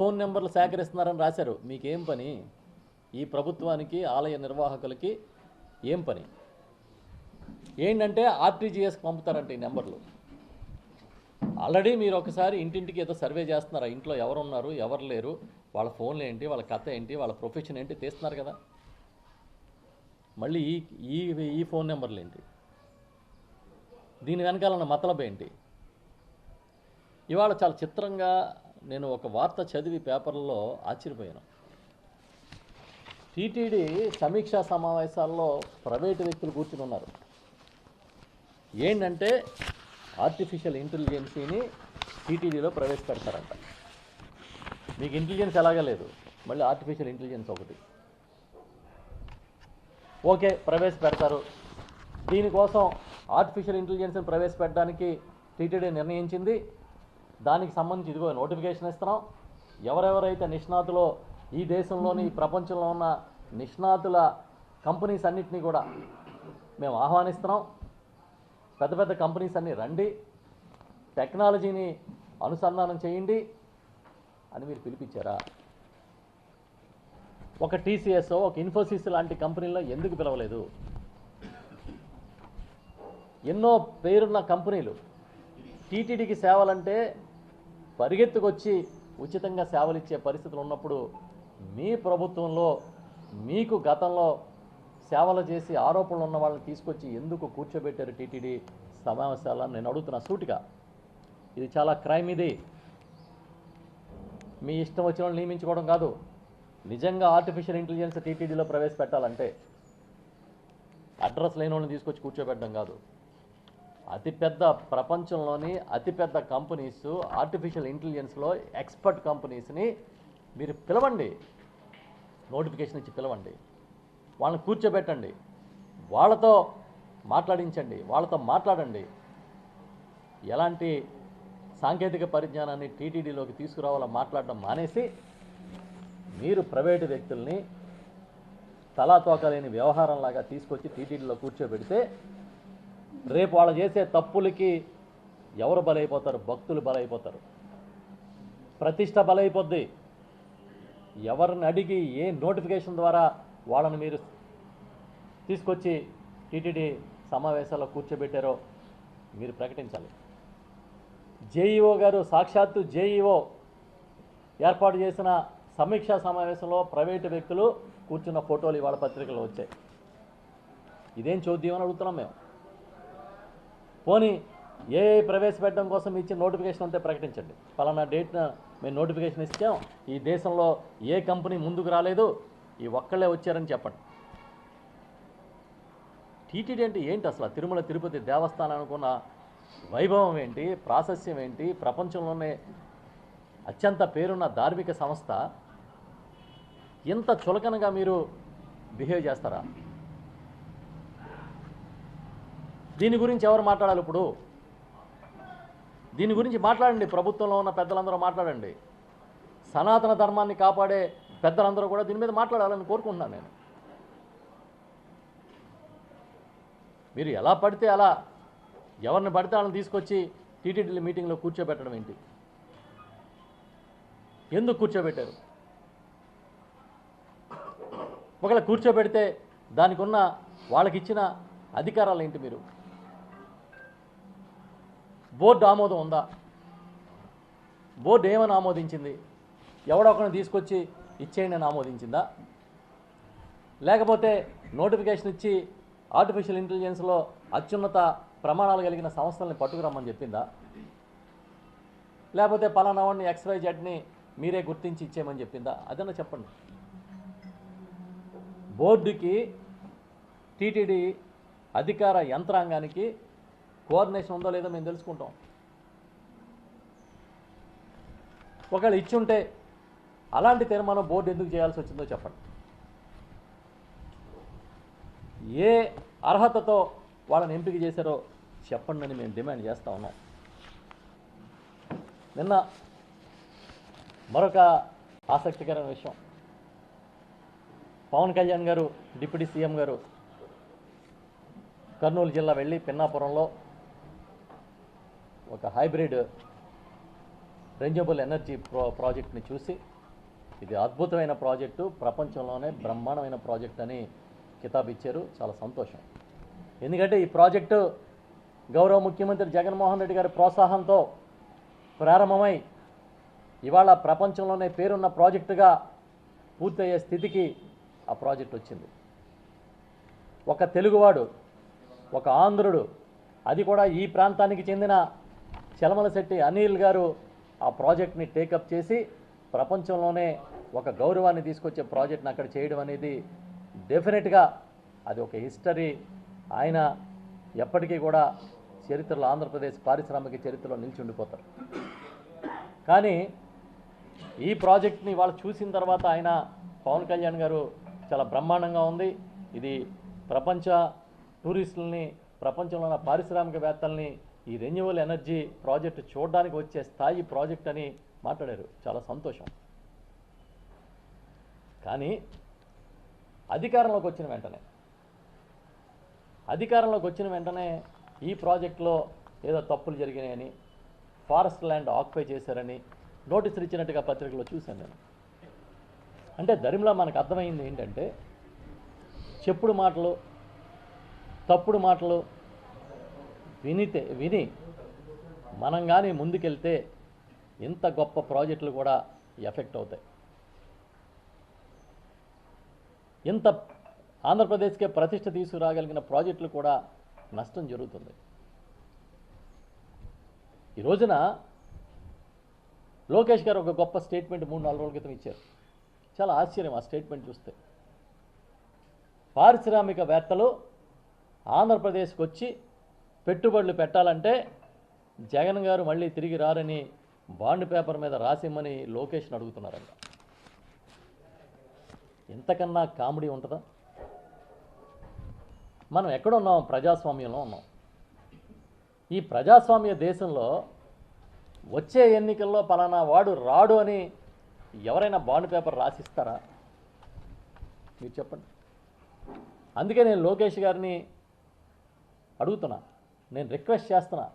Phone నెంబర్లు సేకరిస్తున్నారని రాశారు. మీకేం పని? ఈ ప్రభుత్వానికి ఆలయ నిర్వాహకులకి ఏం పని? ఏంటంటే ఆర్టీజీఎస్కి పంపుతారంట ఈ నెంబర్లు. ఆల్రెడీ మీరు ఒకసారి ఇంటింటికి ఏదో సర్వే చేస్తున్నారు? ఇంట్లో ఎవరు ఉన్నారు ఎవరు లేరు? వాళ్ళ ఫోన్లు ఏంటి? వాళ్ళ కథ ఏంటి? వాళ్ళ ప్రొఫెషన్ ఏంటి? తీస్తున్నారు కదా. మళ్ళీ ఈ ఈ ఈ ఫోన్ నెంబర్లు ఏంటి? దీని వెనకాలన్న మతలబ్ ఏంటి? ఇవాళ చాలా చిత్రంగా నేను ఒక వార్త చదివి పేపర్లో ఆశ్చర్యపోయాను. టీటీడీ సమీక్షా సమావేశాల్లో ప్రైవేటు వ్యక్తులు కూర్చుని ఉన్నారు. ఏంటంటే ఆర్టిఫిషియల్ ఇంటెలిజెన్సీని టీటీడీలో ప్రవేశపెడతారంట. మీకు ఇంటెలిజెన్స్ ఎలాగా లేదు మళ్ళీ ఆర్టిఫిషియల్ ఇంటెలిజెన్స్ ఒకటి. ఓకే ప్రవేశపెడతారు. దీనికోసం ఆర్టిఫిషియల్ ఇంటెలిజెన్స్ని ప్రవేశపెట్టడానికి టీటీడీ నిర్ణయించింది. దానికి సంబంధించి ఇదిగో నోటిఫికేషన్ ఇస్తున్నాం. ఎవరెవరైతే నిష్ణాతులో ఈ దేశంలోని ఈ ప్రపంచంలో ఉన్న నిష్ణాతుల కంపెనీస్ అన్నింటినీ కూడా మేము ఆహ్వానిస్తున్నాం. పెద్ద పెద్ద కంపెనీస్ అన్నీ రండి. టెక్నాలజీని అనుసంధానం చేయండి అని మీరు పిలిపించారా? ఒక టీసీఎస్ ఒక ఇన్ఫోసిస్ లాంటి కంపెనీల్లో ఎందుకు పిలవలేదు? ఎన్నో పేరున్న కంపెనీలు టీటీడీకి సేవలంటే పరిగెత్తుకొచ్చి ఉచితంగా సేవలు ఇచ్చే పరిస్థితులు ఉన్నప్పుడు మీ ప్రభుత్వంలో మీకు గతంలో సేవలు చేసి ఆరోపణలు ఉన్న వాళ్ళని తీసుకొచ్చి ఎందుకు కూర్చోబెట్టారు టీటీడీ సమావేశాలను నేను అడుగుతున్నా సూటిగా. ఇది చాలా క్రైమ్ ఇది. మీ ఇష్టం వచ్చిన నియమించుకోవడం కాదు. నిజంగా ఆర్టిఫిషియల్ ఇంటెలిజెన్స్ టీటీడీలో ప్రవేశపెట్టాలంటే అడ్రస్ లేని వాళ్ళని తీసుకొచ్చి కూర్చోబెట్టడం కాదు. అతిపెద్ద ప్రపంచంలోని అతిపెద్ద కంపెనీస్ ఆర్టిఫిషియల్ ఇంటెలిజెన్స్లో ఎక్స్పర్ట్ కంపెనీస్ని మీరు పిలవండి. నోటిఫికేషన్ ఇచ్చి పిలవండి. వాళ్ళని కూర్చోబెట్టండి. వాళ్ళతో మాట్లాడించండి. వాళ్ళతో మాట్లాడండి. ఎలాంటి సాంకేతిక పరిజ్ఞానాన్ని టీటీడీలోకి తీసుకురావాలో మాట్లాడడం మానేసి మీరు ప్రైవేటు వ్యక్తుల్ని తలా తోకలేని వ్యవహారంలాగా తీసుకొచ్చి టీటీడీలో కూర్చోబెడితే రేపు వాళ్ళు చేసే తప్పులకి ఎవరు బలైపోతారు? భక్తులు బలైపోతారు. ప్రతిష్ట బలైపోద్ది. ఎవరిని అడిగి ఏ నోటిఫికేషన్ ద్వారా వాళ్ళని మీరు తీసుకొచ్చి టీటీడీ సమావేశాల్లో కూర్చోబెట్టారో మీరు ప్రకటించాలి. జేఈఓ గారు సాక్షాత్తు జేఈఓ ఏర్పాటు చేసిన సమీక్షా సమావేశంలో ప్రైవేటు వ్యక్తులు కూర్చున్న ఫోటోలు ఇవాళ పత్రికలు వచ్చాయి. ఇదేం చూద్దాం అని అడుగుతున్నాం మేము. పోనీ ఏ ప్రవేశపెట్టడం కోసం ఇచ్చిన నోటిఫికేషన్ ఉంటే ప్రకటించండి. పలానా డేట్న మేము నోటిఫికేషన్ ఇచ్చాం. ఈ దేశంలో ఏ కంపెనీ ముందుకు రాలేదు ఈ ఒక్కళ్ళే వచ్చారని చెప్పండి. టీటీడీ అంటే ఏంటి అసలు? తిరుమల తిరుపతి దేవస్థానం అనుకున్న వైభవం ఏంటి? ప్రాశస్యం ఏంటి? ప్రపంచంలోనే అత్యంత పేరున్న ధార్మిక సంస్థ. ఇంత చులకనగా మీరు బిహేవ్ చేస్తారా? దీని గురించి ఎవరు మాట్లాడాలి ఇప్పుడు? దీని గురించి మాట్లాడండి. ప్రభుత్వంలో ఉన్న పెద్దలందరూ మాట్లాడండి. సనాతన ధర్మాన్ని కాపాడే పెద్దలందరూ కూడా దీని మీద మాట్లాడాలని కోరుకుంటున్నాను నేను. మీరు ఎలా పడితే అలా ఎవరిని పడితే వాళ్ళని తీసుకొచ్చి టీటీడీ మీటింగ్లో కూర్చోబెట్టడం ఏంటి? ఎందుకు కూర్చోబెట్టారు? ఒకవేళ కూర్చోబెడితే దానికి ఉన్న వాళ్ళకి ఇచ్చిన అధికారాలు ఏంటి మీరు? బోర్డు ఆమోదం ఉందా? బోర్డు ఏమని ఆమోదించింది? ఎవడొకరిని తీసుకొచ్చి ఇచ్చేయండి అని ఆమోదించిందా? లేకపోతే నోటిఫికేషన్ ఇచ్చి ఆర్టిఫిషియల్ ఇంటెలిజెన్స్లో అత్యున్నత ప్రమాణాలు కలిగిన సంస్థల్ని పట్టుకురమ్మని చెప్పిందా? లేకపోతే పలానా వాడిని ఎక్స్వై జెడ్ని మీరే గుర్తించి ఇచ్చేయమని చెప్పిందా? అదన్నా చెప్పండి. బోర్డుకి టీటీడీ అధికార యంత్రాంగానికి కోఆర్డినేషన్ ఉందో లేదో మేము తెలుసుకుంటాం. ఒకవేళ ఇచ్చుంటే అలాంటి తీర్మానం బోర్డు ఎందుకు చేయాల్సి వచ్చిందో చెప్పండి. ఏ అర్హతతో వాళ్ళని ఎంపిక చేశారో చెప్పండి అని మేము డిమాండ్ చేస్తూ ఉన్నాం. నిన్న మరొక ఆసక్తికరమైన విషయం. పవన్ కళ్యాణ్ గారు డిప్యూటీ సీఎం గారు కర్నూలు జిల్లా వెళ్ళి పిన్నాపురంలో ఒక హైబ్రిడ్ రెంజబుల్ ఎనర్జీ ప్రో ప్రాజెక్ట్ని చూసి ఇది అద్భుతమైన ప్రాజెక్టు ప్రపంచంలోనే బ్రహ్మాండమైన ప్రాజెక్ట్ అని కితాబ్ ఇచ్చారు చాలా సంతోషం. ఎందుకంటే ఈ ప్రాజెక్టు గౌరవ ముఖ్యమంత్రి జగన్మోహన్ రెడ్డి గారి ప్రోత్సాహంతో ప్రారంభమై ఇవాళ ప్రపంచంలోనే పేరున్న ప్రాజెక్టుగా పూర్తయ్యే స్థితికి ఆ ప్రాజెక్ట్ వచ్చింది. ఒక తెలుగువాడు ఒక ఆంధ్రుడు అది కూడా ఈ ప్రాంతానికి చెందిన చలమలశెట్టి అనిల్ గారు ఆ ప్రాజెక్ట్ని టేకప్ చేసి ప్రపంచంలోనే ఒక గౌరవాన్ని తీసుకొచ్చే ప్రాజెక్ట్ని అక్కడ చేయడం అనేది డెఫినెట్గా అది ఒక హిస్టరీ. ఆయన ఎప్పటికీ కూడా చరిత్రలో ఆంధ్రప్రదేశ్ పారిశ్రామిక చరిత్రలో నిలిచి ఉండిపోతారు. కానీ ఈ ప్రాజెక్ట్ని వాళ్ళు చూసిన తర్వాత ఆయన పవన్ కళ్యాణ్ గారు చాలా బ్రహ్మాండంగా ఉంది. ఇది ప్రపంచ టూరిస్టులని ప్రపంచంలో ఉన్న పారిశ్రామికవేత్తల్ని ఈ రెన్యువల్ ఎనర్జీ ప్రాజెక్ట్ చూడడానికి వచ్చే స్థాయి ప్రాజెక్ట్ అని మాట్లాడారు. చాలా సంతోషం. కానీ అధికారంలోకి వచ్చిన వెంటనే అధికారంలోకి వచ్చిన వెంటనే ఈ ప్రాజెక్టులో ఏదో తప్పులు జరిగినాయని ఫారెస్ట్ ల్యాండ్ ఆక్యుపై చేశారని నోటీసులు ఇచ్చినట్టుగా పత్రికలో చూశాను నేను. అంటే దరిమిలా మనకు అర్థమైంది ఏంటంటే చెప్పుడు మాటలు తప్పుడు మాటలు వినితే విని మనం కానీ ముందుకెళ్తే ఇంత గొప్ప ప్రాజెక్టులు కూడా ఎఫెక్ట్ అవుతాయి. ఇంత ఆంధ్రప్రదేశ్కే ప్రతిష్ట తీసుకురాగలిగిన ప్రాజెక్టులు కూడా నష్టం జరుగుతుంది. ఈ రోజున లోకేష్ గారు ఒక గొప్ప స్టేట్మెంట్ మూడు నాలుగు రోజుల క్రితం ఇచ్చారు. చాలా ఆశ్చర్యం ఆ స్టేట్మెంట్ చూస్తే. పారిశ్రామికవేత్తలు ఆంధ్రప్రదేశ్కి వచ్చి పెట్టుబడులు పెట్టాలంటే జగన్ గారు మళ్ళీ తిరిగి రారని బాండ్ పేపర్ మీద రాసిమ్మని లోకేష్ని అడుగుతున్నారంట. ఇంతకన్నా కామెడీ ఉంటుందా? మనం ఎక్కడున్నాం? ప్రజాస్వామ్యంలో ఉన్నాం. ఈ ప్రజాస్వామ్య దేశంలో వచ్చే ఎన్నికల్లో పలానా వాడు రాడు అని ఎవరైనా బాండ్ పేపర్ రాసిస్తారా? మీరు చెప్పండి. అందుకే నేను లోకేష్ గారిని అడుగుతున్నా. నేను రిక్వెస్ట్ చేస్తున్నా.